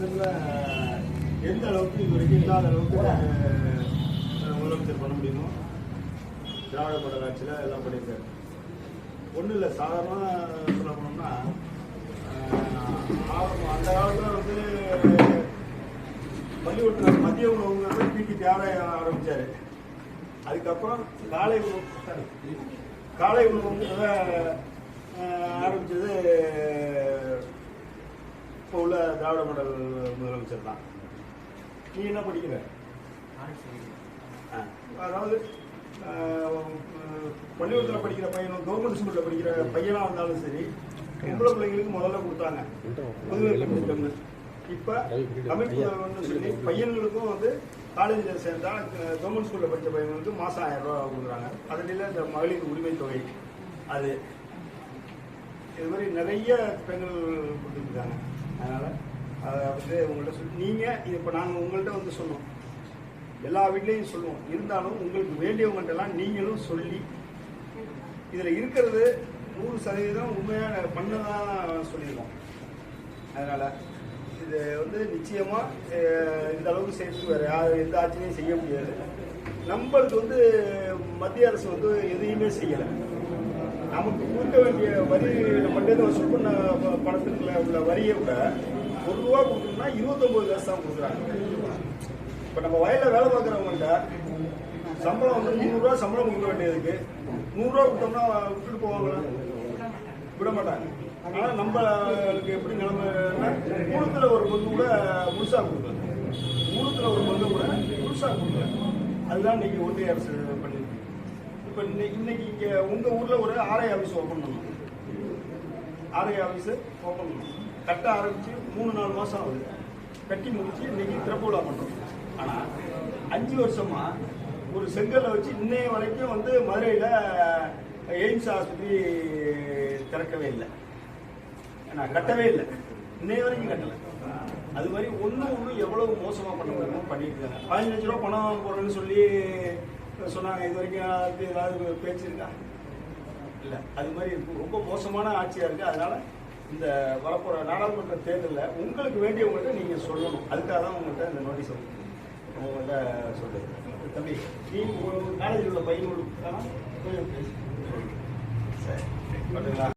பர்சன்ட்ல எந்த அளவுக்கு இது வரைக்கும் இல்லாத அளவுக்கு முதலமைச்சர் பண்ண முடியுமோ திராவிட மாடல் ஆட்சியில் எல்லாம் பண்ணியிருக்காரு. ஒன்றும் இல்லை சாதாரணமாக சொல்ல போனோம்னா அந்த காலத்தில் வந்து பள்ளிக்கூடத்தில் மதிய உணவுங்கிறது பிடி தேவை ஆரம்பித்தார் அதுக்கப்புறம் காலை உணவு காலை உணவுங்கிறத ஆரம்பித்தது திராவிட மாடல் முதலமைச்சர் தான். நீ என்ன படிக்கிற? அதாவது பள்ளிக்கூடத்தில் படிக்கிற பையனும் கவர்மெண்ட் ஸ்கூலில் படிக்கிற பையனாக இருந்தாலும் சரி பொம்பளை பிள்ளைங்களுக்கு முதல்ல கொடுத்தாங்க. புதுவை திட்டம்னு இப்போ தமிழ் புதல்வர்னு சொல்லி பையன்களுக்கும் வந்து காலேஜில் சேர்ந்தா கவர்மெண்ட் ஸ்கூலில் படித்த பையனுக்கு மாதம் ஆயிரம் ரூபா கொடுக்குறாங்க அதில் இந்த மகளிர் உரிமை தொகை. அது. இது மாதிரி நிறைய பெண்கள் கொடுத்துருக்காங்க அதனால் அதை வந்து உங்கள்கிட்ட சொல்லி நீங்கள் இப்போ நாங்கள் உங்கள்கிட்ட வந்து சொல்லுவோம் எல்லா வீட்லேயும் சொல்லுவோம். இருந்தாலும் உங்களுக்கு வேண்டியவங்கள்ட்ட எல்லாம் நீங்களும் சொல்லி இதில் இருக்கிறது நூறு சதவீதம் உண்மையாக பண்ணதான் சொல்லியிருக்கோம் அதனால் இது வந்து நிச்சயமாக இந்த அளவுக்கு சேர்த்து வேறு யார் எந்த ஆட்சியும் செய்ய முடியாது. நம்மளுக்கு வந்து மத்திய அரசு வந்து எதையுமே செய்யலை. நமக்கு கொடுக்க வேண்டிய வரி நம்ம வசூல் பண்ண ப- பணத்துக்குள்ள உள்ள வரியை விட ஒரு ரூபா கொடுக்கணும்னா இருபத்தொம்பது காசு தான் கொடுக்குறாங்க. இப்போ நம்ம வயலில் வேலை பார்க்குறவங்கள்ட்ட சம்பளம் வந்து நூறுரூவா சம்பளம் கொடுக்க வேண்டியதுக்கு நூறுரூவா கொடுத்தோம்னா விட்டுட்டு போவாங்களா? விட மாட்டாங்க. ஆனால் நம்மளுக்கு எப்படி நிலைமைன்னா மூணத்துல ஒரு பங்கு கூட முழுசாக கொடுக்கல. மூணத்துல ஒரு பங்கு கூட முழுசாக கொடுக்குறாங்க அதுதான் இன்னைக்கு ஒன்றிய அரசு பண்ணிருக்கு இப்போ இன்னைக்கு இன்னைக்கு இங்கே உங்கள் ஊரில் ஒரு ஆர்ஐ ஆஃபீஸ் ஓப்பன் பண்ணணும். ஆர்ஐ ஆஃபீஸு ஓப்பன் பண்ணணும். கட்ட ஆரம்பித்து மூணு நாலு மாதம் ஆகுது. கட்டி முடிச்சு இன்னைக்கு திறப்புலா விழா பண்ணுறோம் ஆனால் அஞ்சு வருஷமா ஒரு செங்கல்லை வச்சு இன்னைய வரைக்கும் வந்து மதுரையில் எய்ம்ஸ் ஆஸ்பத்திரி திறக்கவே இல்லை. நான் கட்டவே இல்லை. இன்னைய வரைக்கும் கட்டலை. அது மாதிரி ஒன்று ஒன்று எவ்வளவு மோசமாக பண்ண முடியுமோ பண்ணிட்டு இருக்காங்க. பதினஞ்சு லட்ச ரூபா பணம் போடுறேன்னு சொல்லி சொன்னாங்க. இது வரைக்கும் ஏதாவது பேச்சு இருக்கா? இல்லை. அது மாதிரி ரொம்ப மோசமான ஆட்சியாக இருக்குது அதனால இந்த வரப்போகிற நாடாளுமன்ற தேர்தலில் உங்களுக்கு வேண்டியவங்கள்ட்ட நீங்கள் சொல்லணும். அதுக்காக தான் உங்கள்கிட்ட இந்த நோட்டீஸ் உங்கள்கிட்ட சொல்லுது தம்பி நீ காலேஜில் உள்ள பையன் சரி. பண்ணுங்களா?